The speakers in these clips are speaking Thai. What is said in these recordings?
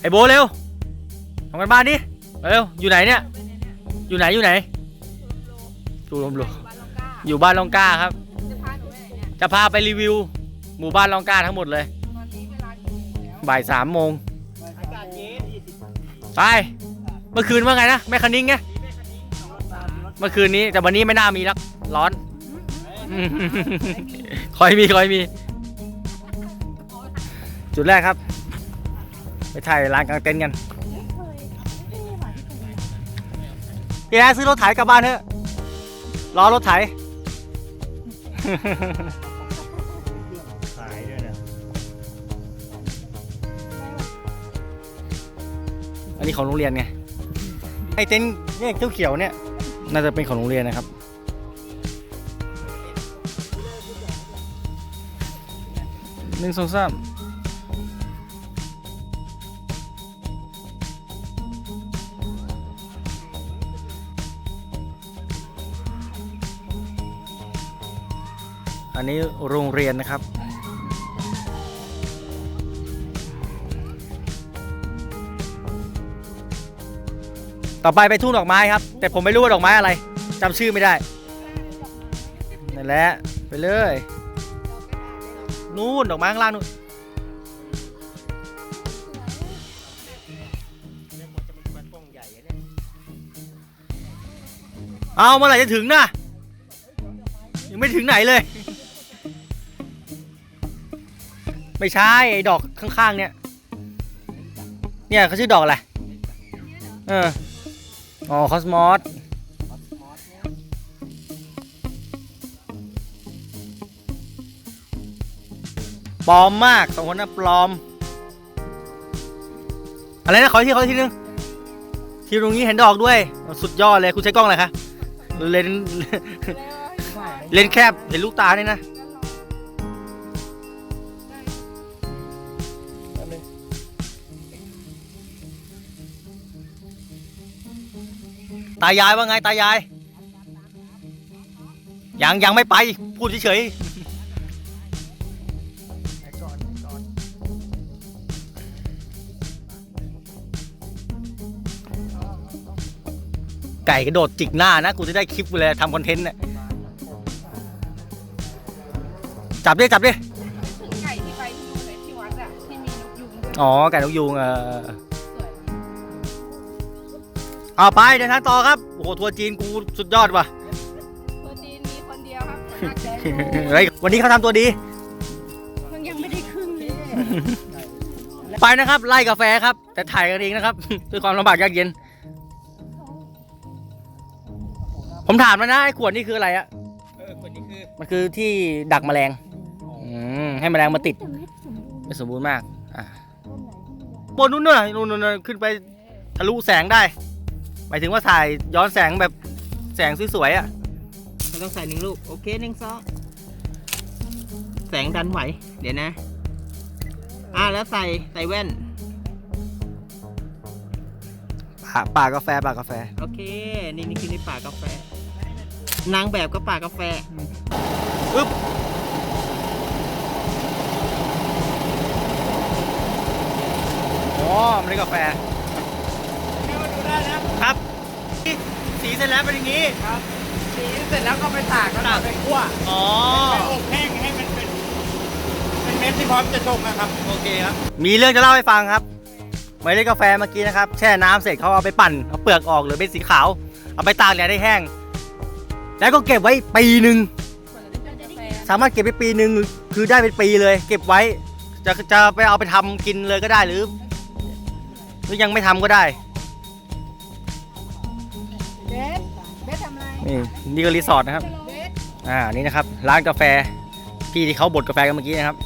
ไอ้โบเร็วทำกันบ้านดิเร็วอยู่ไหนเนี่ย อยู่ไหนอยู่ไหนดูลมโลบ้านลองกล้าอยู่บ้านลองกล้าครับจะพาหนูไปไหนเนี่ยจะพาไปรีวิว หมู่บ้านลองกล้าทั้งหมดเลยตอนนี้เวลากี่โมงแล้วบ่ายสามโมงอากาศเย็นไปเมื่อคืนว่าไงนะแม่คันนิ้งไงเมื่อคืนนี้แต่วันนี้ไม่น่ามีแล้วร้อนคอยมีคอยมี จุดแรกครับ ไปถ่ายร้านกางเต็นท์กัน พี่แอร์ซื้อรถไถกลับบ้านเถอะ รอรถไถ ขายด้วยนะอันนี้ของโรงเรียนไง ไอเต็นท์เนี่ยเขียวๆเนี่ย น่าจะเป็นของโรงเรียนนะครับ หนึ่งสองสาม อันนี้โรงเรียนนะครับ ต่อไปไปทุ่งดอกไม้ครับ แต่ผมไม่รู้ว่าดอกไม้อะไรจำชื่อไม่ได้นั่นแหละไปเลย นู่นดอกไม้ข้างล่างนู่นเอาเมื่อไหร่จะถึงนะยังไม่ถึงไหนเลย ไม่ใช่ไอ้ดอกข้างๆเนี่ย เนี่ยเขาชื่อดอกอะไร เออ อ๋อคอสมอสปลอมมากสองคนนั้นปลอม อะไรนะขออีกที่ขออีกทีนึงที่ตรงนี้เห็นดอกด้วย สุดยอดเลย คุณใช้กล้องอะไรคะเลนส์เลนส์แคบเห็นลูกตาเนี่ยนะายายว่าไงตายาย ยังยังไม่ไป พูดเฉยๆไอ้ก่อนไอ้ก่อนไก่กระโดดจิกหน้านะ กูจะได้คลิปเลยทำคอนเทนต์เนี่ยจับดิจับดิ ไก่ที่ไปที่นู่นเลยที่วัดอะที่มีนกยุงด้วยอ๋อ ไก่นกยูงเออสวยเอาไปเดินทางต่อครับ โอ้โห ทัวร์จีนกูสุดยอดว่ะ ตัวจีนมีคนเดียวครับคนนั้นแดงเฮ้ย วันนี้เขาทำตัวดีมันยังไม่ได้ครึ่งเลยไปนะครับ ไล่กาแฟครับ แต่ถ่ายกันเองนะครับ ด้วยความลำบากยากเย็น ผมถามแล้วนะไอ้ขวดนี่คืออะไรอะเออคนนี้คือมันคือที่ดักแมลงอืมให้แมลงมาติดไม่สมบูรณ์มาก อะ บนนู้นน่ะนู่นนู่นนู่นขึ้นไปทะลุแสงได้ หมายถึงว่าถ่ายย้อนแสงแบบแสงสวยๆอะมันต้องใส่หนึ่งลูก โอเคหนึ่งสองแสงดันไหว เดี๋ยวนะ อ่าแล้วใส่ใส่แว่น ป่าป่ากาแฟป่ากาแฟ โอเค นี่นี่คือในป่ากาแฟ นางแบบก็ป่ากาแฟอึ๊บอ๋อมันได้กาแฟ ครับ สีเสร็จแล้วเป็นอย่างนี้สีเสร็จแล้วก็ไปตากแล้วเอาไปคั่วอ๋อ ไปอบแห้งให้มันเป็นเป็นเม็ดที่พร้อมจะชงนะครับ โอเคครับ มีเรื่องจะเล่าให้ฟังครับไม่ได้กาแฟเมื่อกี้นะครับ แช่น้ำเสร็จเขาเอาไปปั่น เอาเปลือกออกเหรือเป็นสีขาว เอาไปตากแดดให้แห้ง แล้วก็เก็บไว้ปีหนึ่งสามารถเก็บไปปีหนึ่งคือได้เป็นปีเลย เก็บไว้ จะจะไปเอาไปทำกินเลยก็ได้หรือ หรือยังไม่ทำก็ได้ นี่นี่ก็รีสอร์ทนะครับเบสอ่า นี่นะครับ ร้านกาแฟ พี่ที่เขาบดกาแฟกันเมื่อกี้นะครับ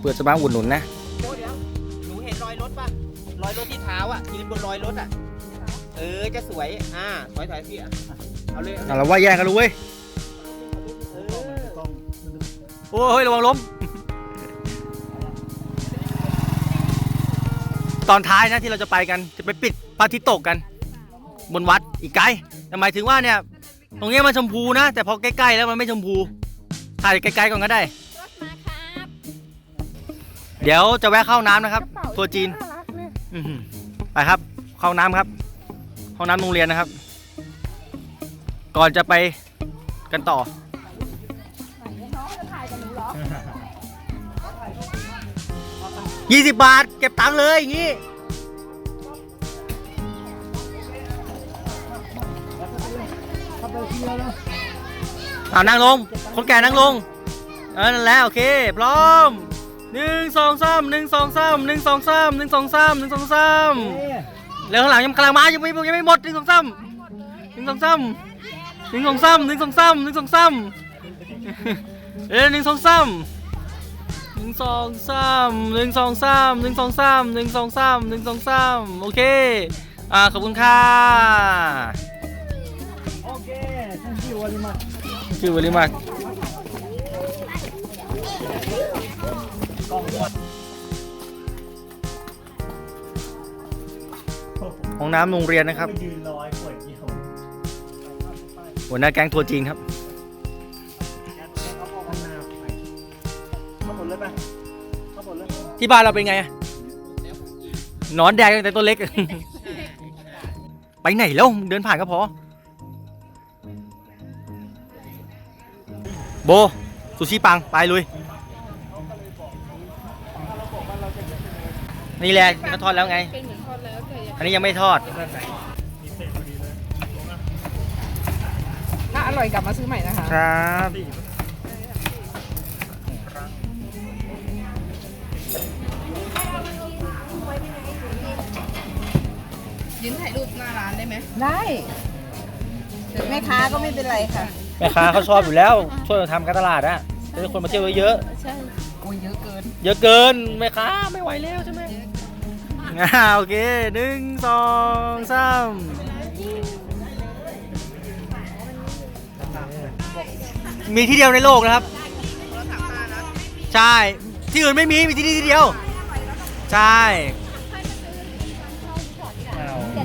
เปิดสมาอุดหนุนนะเดี๋ยวเดี๋ยวหนูเห็นรอยรถป่ะ รอยรถที่เท้าอะยืนบนรอยรถอะ เออ จะสวย อ่าถอยถอยพี่อะเอาเลยอะเราว่าแย่งกันรู้เว้ยเออโอ้ยระวังล้ม ตอนท้ายนะที่เราจะไปกัน จะไปปิดพระอาทิตย์ตกกัน บนวัดอีกไกล แต่หมายถึงว่าเนี่ย ตรงเนี้ยมันชมพูนะ แต่พอใกล้ๆแล้วมันไม่ชมพู ถ่ายใกล้ๆก่อนก็ได้ รถมาครับเดี๋ยวจะแวะเข้าน้ำนะครับกระเป๋าทัวร์จีนน่ารักเลยอื้อหือไปครับ เข้าน้ำครับ ห้องน้ำโรงเรียนนะครับ ก่อนจะไปกันต่อไหนน้องจะถ่ายกับหนูเหรอ 20 บาท เก็บตังค์เลยอย่างงี้ เอานั่งลง คนแก่นั่งลง เออนั่นแหละโอเค พร้อมหนึ่งสองสามหนึ่งสองสามหนึ่งสองสามหนึ่งสองสามหนึ่งสองสามเร็วข้างหลังยังกำลังมายังไม่ยังไม่หมดหนึ่งสองสามหนึ่งสองสามหนึ่งสองสามหนึ่งสองสามหนึ่งสองสามเอ้ยหนึ่งสองสามหนึ่งสองสามหนึ่งสองสามหนึ่งสองสามหนึ่งสองสามหนึ่งสองสามโอเคอ่าขอบคุณค่ะ ชื่อวลิมากกล้องหมดห้องน้ำโรงเรียนนะครับไปยืนรอยขวดเดียวหัวหน้าแก๊งทัวร์จีนครับเอาข้างหน้าไปเข้าหมดเลยไปเข้าหมดเลยที่บ้านเราเป็นไงอะหนอนแดงตั้งแต่ตัวเล็ก ไปไหนแล้ว เดินผ่านก็พอ โบซูชิปังไปลุย นี่แหละเขาทอดแล้วไง เป็นเหมือนทอดแล้วแต่ยังอันนี้ยังไม่ทอดถ้าอร่อยกลับมาซื้อใหม่นะคะ ครับ ยืนถ่ายรูปหน้าร้านได้ไหมได้ แม่ค้าก็ไม่เป็นไรค่ะ แม่ค้าเขาชอบอยู่แล้วช่วยกันทำการตลาดอะจะได้คนมาเที่ยวเยอะใช่โอ้ยเยอะเกิน ๆเยอะเกินแม่ค้าไม่ไหวแล้วใช่ไหมอ่าโอเคหนึ่งสองสามมีที่เดียวในโลกนะครับ ใช่ ที่อื่นไม่มี มีที่นี่ที่เดียว ใช่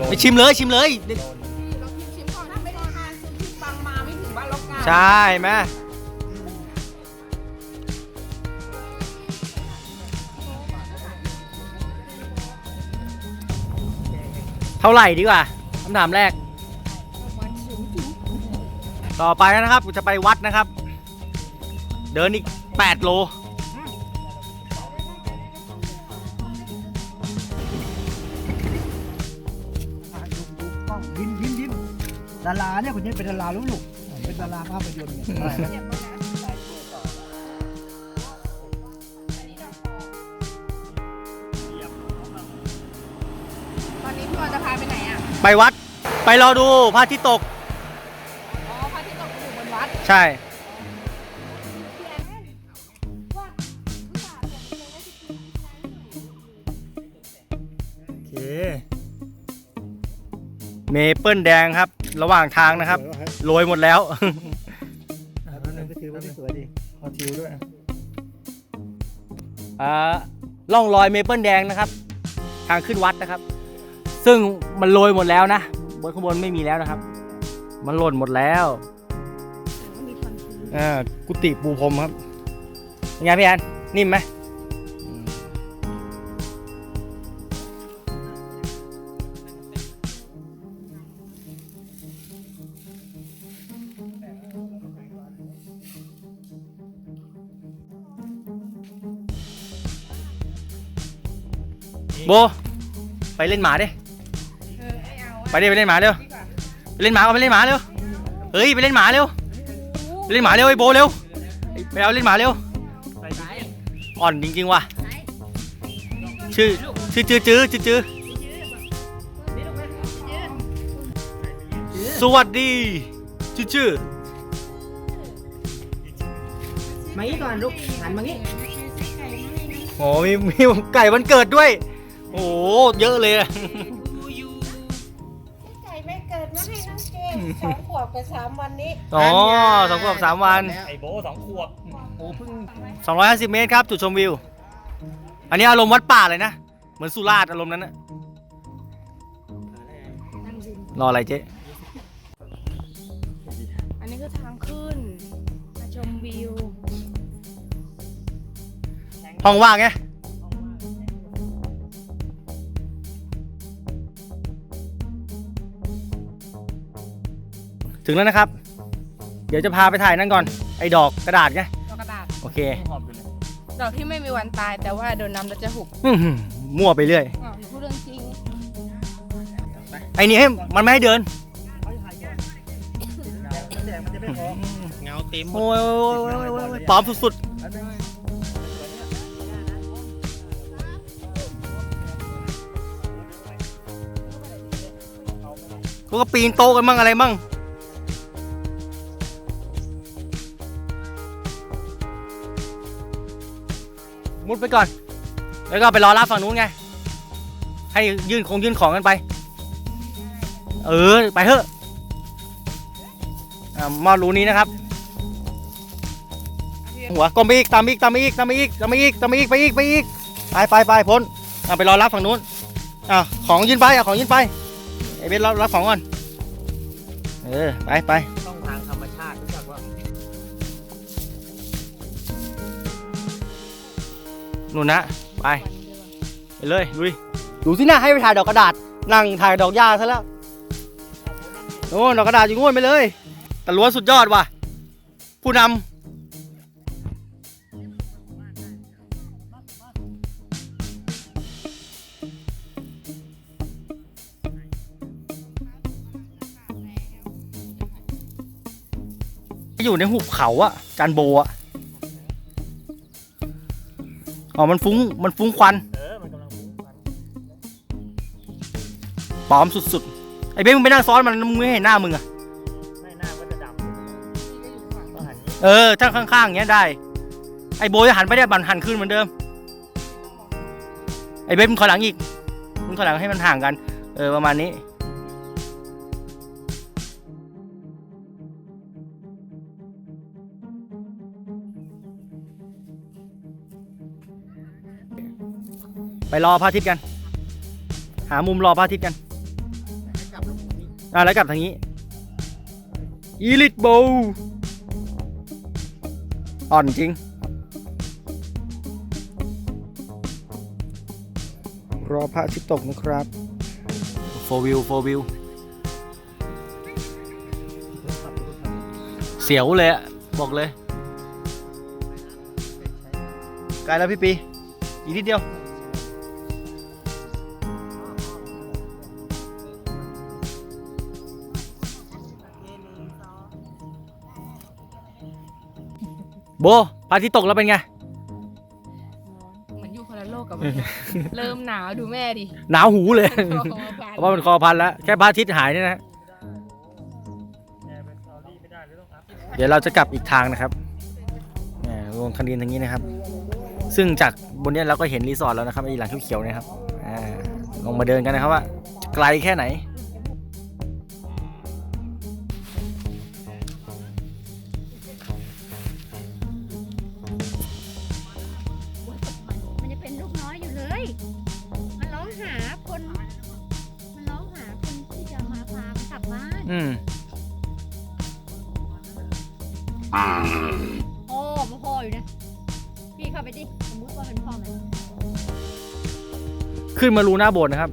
ไปชิมเลยชิมเลย ใช่ไหมเท่าไหร่ดีกว่าคำถามแรก ต่อไปนะครับจะไปวัดนะครับ เดินอีก 8 โลอะดูดูกล้องยิ้มยิ้มยิ้มดาราเนี่ยคนนี้เป็นดาราลูกลูก เป็นดาราภาพยนตร์เนี่ยอะไรนะตอนนี้พี่วอนจะพาไปไหนอะ ไปวัด ไปรอดูพระอาทิตย์ตก อ๋อพระอาที่ตกอยู่บนวัดใช่ โอเค เมเปิลแดงครับ ระหว่างทางนะครับโรยหมดแล้วอันนั้นก็ถือว่าไม่สวยดีขอทิวด้วยอ่าล่องรอยเมเปิลแดงนะครับ ทางขึ้นวัดนะครับ ซึ่งมันโรยหมดแล้วนะบนข้างบนไม่มีแล้วนะครับ มันหล่นหมดแล้วอ่ากุฏิปูพรมครับเป็นไงพี่แอนนิ่มไหม โบ ไปเล่นหมาดิเออไม่เอาไปดิไปเล่นหมาเร็วดีกว่าไปเล่นหมาก็ไปเล่นหมาเร็ว เฮ้ยไปเล่นหมาเร็วไปเล่นหมาเร็วไอ้โบเร็วไอ้ไปเอาเล่นหมาเร็ว อ่อนจริงๆว่ะ ชื่อชื่อจื้อจื้อจื้อจื้อสวัสดีจื้อจื้อมางี้ก่อนลูกหันมางี้โอ้มีมีไก่วันเกิดด้วย โอ้โหเยอะเลยอะ ไก่ไม่เกิดมาให้น้องเจมสองขวบกับสามวันนี้ อ๋อสองขวบสามวันไอโบสองขวบโอ้เพิ่ง250เมตรครับ จุดชมวิว อันนี้อารมณ์วัดป่าเลยนะ เหมือนสุราษฎร์อารมณ์นั้นนะรออะไรเจ๊อันนี้คือทางขึ้น มาชมวิว ห้องว่างไง ถึงแล้วนะครับ เดี๋ยวจะพาไปถ่ายนั่นก่อน ไอ้ดอกกระดาษไง ดอกกระดาษ โอเคดอกที่ไม่มีวันตายแต่ว่าโดนน้ำแล้วจะหุบอื้อหือมั่วไปเรื่อยอ้าวพูดเรื่องจริง ไอ้นี่ให้มันไม่ให้เดินแดงมันจะไม่พอเงาเต็มหมดโอ้ยโอ้ยโอ้ยโอ้ยโอ้ยปลอมสุดๆกูก็ปีนโต๊ะกันมั่งอะไรมั่ง มุดไปก่อน แล้วก็ไปรอรับฝั่งนู้นไง ให้ยื่นคงยื่นของกันไป เออ ไปเถอะอ่ามอดรูนี้นะครับ หัวกลมไปอีกตามอีกตามอีกตามอีกตามอีกตามอีกไปอีกไปอีกไปไปไปพ้นอะไปรอรับฝั่งนู้นอะของยื่นไปอะของยื่นไปไอ้เบสรับรับของก่อน เออ ไปไป นู่นนะ ไป ไปเลยลุยดูสินะให้ไปถ่ายดอกกระดาษ นั่งถ่ายดอกหญ้าซะแล้วโอ้ดอกกระดาษอยู่งูนไปเลยแต่ล้วนสุดยอดว่ะ ผู้นำอยู่ในหุบเขาอะจานโบอะ อ๋อ มันฟุ้ง มันฟุ้งควัน เออ มันกำลังฟุ้งควันปลอมสุดๆ ไอ้เบ้มึงไปนั่งซ้อนมันมึงไม่เห็นหน้ามึงอะไม่หน้าก็จะดำก็หันนี้เออ ถ้าข้างๆอย่างเงี้ยได้ ไอ้โบจะหันไปได้บันหันขึ้นเหมือนเดิม ไอ้เบ้มึงถอยหลังอีก มึงถอยหลังให้มันห่างกัน เออ ประมาณนี้ ไปรอพระอาทิตย์กัน หามุมรอพระอาทิตย์กันกลับลงตรงนี้อะแล้วกลับทางนี้อีลิทโบอ่อนจริง รอพระอาทิตย์ตกนะครับโฟวิวโฟวิวเสียวเลยอะบอกเลยไกลแล้วพี่ปี อีกนิดเดียว โบพระอาทิตย์ตกแล้วเป็นไง เหมือนอยู่คนละโลกกับมันเริ่มหนาวดูแม่ดิหนาวหูเลยโอ้โหบาดเพราะว่ามันคอพันแล้ว แค่พระอาทิตย์หายเนี่ยนะ เดี๋ยวเราจะกลับอีกทางนะครับแหมลงคันดินทางนี้นะครับ ซึ่งจากบนเนี้ยเราก็เห็นรีสอร์ทแล้วนะครับไอ้หลังเขียวๆเนะครับอ่าลงมาเดินกันนะครับว่า ไกลแค่ไหน อืมโอ้มันพ่ออยู่นะ พี่เข้าไปดิ สมมติว่าเป็นพ่อมันขึ้นมารูหน้าโบสถ์นะครับ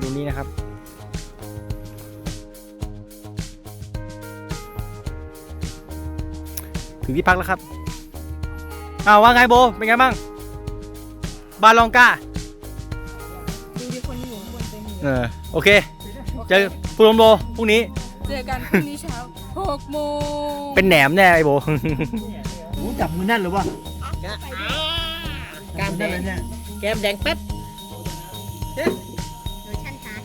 รูนี้นะครับ ถึงที่พักแล้วครับอ้าวว่าไงโบ เป็นไงบ้าง บาลองกาดูดิคนอยู่ข้างบนเต็มเลยเออ โอเค เจอ ฟูลมโบพรุ่งนี้เจอกันพรุ่งนี้เช้าหกโมงเป็นแหนมแน่ไอโบโอ้จับมือแน่นเลยวะกล้ามแดแน่นเลงยเนี่ยแก้มแดงแป๊บโดยชั้นชาร์